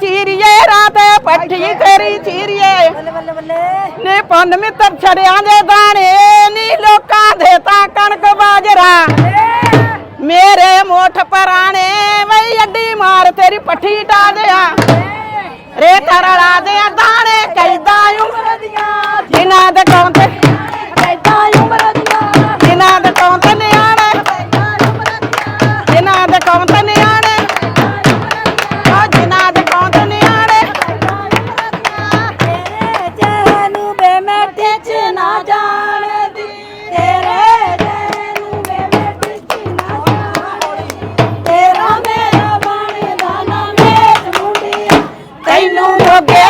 ਚੀਰੀਏ ਰਾਤ ਪੱਠੀ ਤੇਰੀ ਚੀਰੀਏ। ਨੀ ਪੰਨ ਮਿੱਤਰ ਛੜਿਆਂ ਦੇ ਦਾਣੇ ਨੀ ਲੋਕਾਂ ਦੇ ਤਾਂ ਕਣਕ ਬਾਜਰਾ। ਮੇਰੇ ਮੋਠ ਪਰਾਣੇ ਵਈ ਅੱਡੀ ਮਾਰ ਤੇਰੀ ਪੱਠੀ ਢਾ ਦਿਆਂ। ਰੇ ਤਰੜਾ ਦੇ ਦਾਣੇ। ਤੈਨੂੰ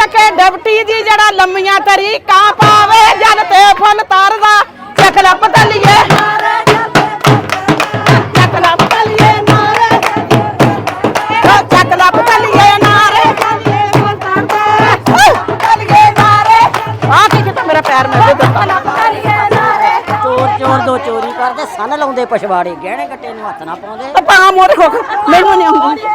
ਚੱਕੇ ਡਬਟੀ ਦੀ ਜਿਹੜਾ ਲੰਮੀਆਂ ਤਰੀਕਾਂ ਪਾਵੇ ਜਲ ਤੇ ਫੁੱਲ ਤਰਦਾ। ਚੱਕ ਲੱਪ ਤਲੀਏ ਚੱਕ ਲੱਪ ਤਲੀਏ ਨਾਰੇ। ਉਹ ਚੱਕ ਲੱਪ ਤਲੀਏ ਨਾਰੇ। ਤਲੀਏ ਨਾਰੇ। ਆ ਕੀ ਕੀਤਾ ਮੇਰਾ ਪੈਰ ਮੈਂ ਦੇ ਦਿੱਤਾ ਚੋਰ ਚੋਰ ਦੋ ਚੋਰੀ ਕਰਦੇ ਸਨ ਲਾਉਂਦੇ ਪਛਵਾੜੇ ਗਹਿਣੇ ਕੱਟੇ ਨੂੰ ਹੱਥ ਨਾ ਪਾਉਂਦੇ। ਤੇ ਪਾ ਮੋਰੇ ਖੋਖ ਮੈਨੂੰ ਨਹੀਂ ਆਉਂਦੀ।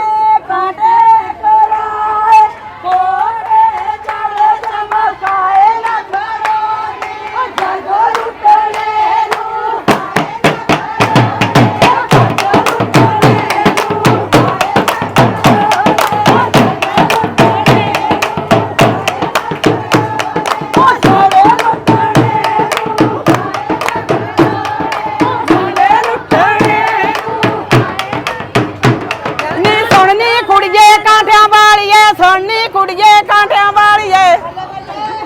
ਕਾਂਟਿਆਂ ਵਾਲੀਏ ਸੁਣਨੀ ਕੁੜੀਏ, ਕਾਂਟਿਆਂ ਵਾਲੀਏ।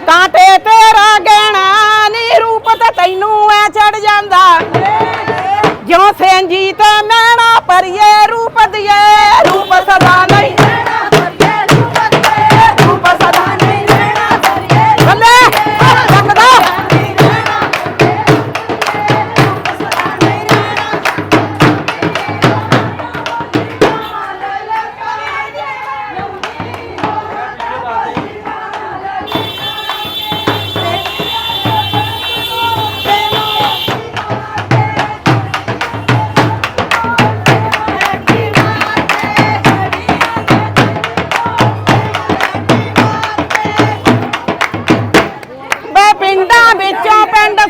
ਕਾਂਟੇ ਤੇਰਾ ਗਹਿਣਾ ਨੀ ਰੂਪ ਤੇ ਤੈਨੂੰ ਐ ਚੜ ਜਾਂਦਾ। ਜਿਉਂ ਸੈਂਜੀ ਤੇ ਮੈਣਾ ਪਰਿਏ ਰੂਪ ਦੀਏ, ਰੂਪ ਸਦਾ ਨਹੀਂ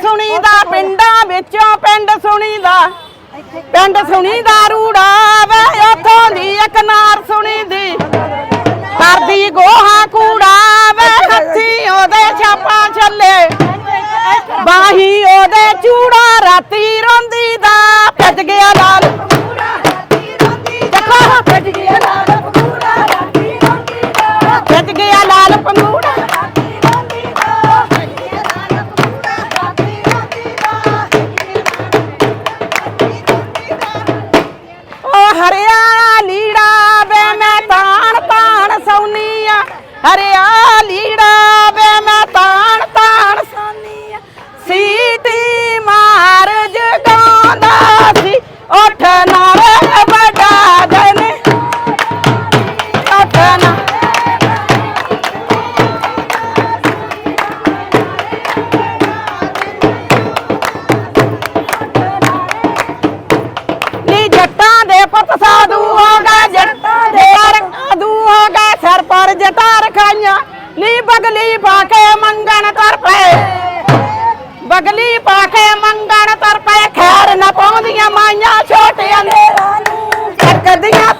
ਪਿੰਡ ਸੁਣੀਦਾ ਪਿੰਡਾਂ ਵਿੱਚੋਂ ਪਿੰਡ ਸੁਣੀਦਾ। ਪਿੰਡ ਸੁਣੀਦਾ ਰੂੜਾ ਵੇ ਉੱਥੋਂ ਦੀ ਇੱਕ ਨਾਰ ਸੁਣੀਦੀ। ਕਰਦੀ ਗੋਹਾ ਕੂੜਾ ਵੇ ਹੱਥੀ ਉਹਦੇ ਛਾਪਾ ਛੱਲੇ। ਸਰ ਪਰ ਜਟਾ ਰਖਾਈਆਂ ਨੀ ਬਗਲੀ ਪਾ ਕੇ ਮੰਗਣ ਤਰ ਪਏ। ਬਗਲੀ ਪਾ ਕੇ ਮੰਗਣ ਤਰ ਪਏ। ਖੈਰ ਨਾ ਪਾਉਂਦੀਆਂ ਮਾਈਆਂ ਛੋਟਿਆਂ ਦੇ ਸਕਦੀਆਂ